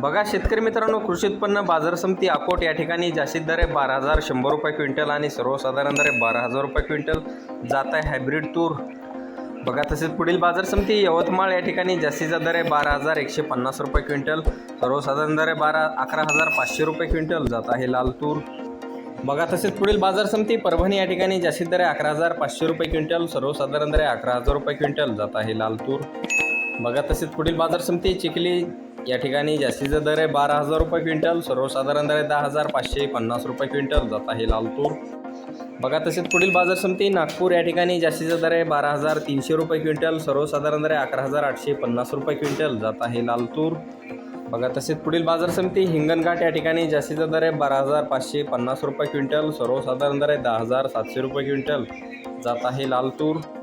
बघा शेतकरी मित्रांनो कृषी उत्पन्न बाजार समिती अकोट या ठिकाणी जास्तीत दर आहे बारा हजार शंभर रुपये क्विंटल आणि सर्वसाधारण दर आहे बारा हजार रुपये क्विंटल. जात आहे हायब्रिड तूर. बघा तसेच पुढील बाजार समिती यवतमाळ या ठिकाणी जास्तीचा दर आहे बारा हजार एकशे पन्नास रुपये क्विंटल. सर्वसाधारण दर आहे बारा अकरा हजार पाचशे रुपये क्विंटल. जात आहे लाल तूर. बघा तसेच पुढील बाजार समिती परभणी या ठिकाणी जास्तीत दर आहे अकरा हजार पाचशे रुपये क्विंटल. सर्वसाधारण दर आहे अकरा हजार रुपये क्विंटल. जात आहे लाल तूर. बघा तसेच पुढील बाजार समिती चिखली या ठिकाणी जास्तीचा दर आहे बारा हजार रुपये क्विंटल सर्वसाधारण दर आहे दहा हजार पाचशे पन्नास रुपये क्विंटल जात आहे लाल तूर बघा तसेच पुढील बाजार समिती नागपूर या ठिकाणी जास्तीचा दर आहे बारा हजार तीनशे रुपये क्विंटल सर्वसाधारण दर आहे अकरा हजार आठशे पन्नास रुपये क्विंटल जात आहे लाल तूर बघा तसेच पुढील बाजार समिती हिंगणघाट या ठिकाणी जास्तीचा दर आहे बारा हजार पाचशे पन्नास रुपये क्विंटल सर्वसाधारण दर आहे दहा हजार सातशे रुपये क्विंटल जात आहे लाल तूर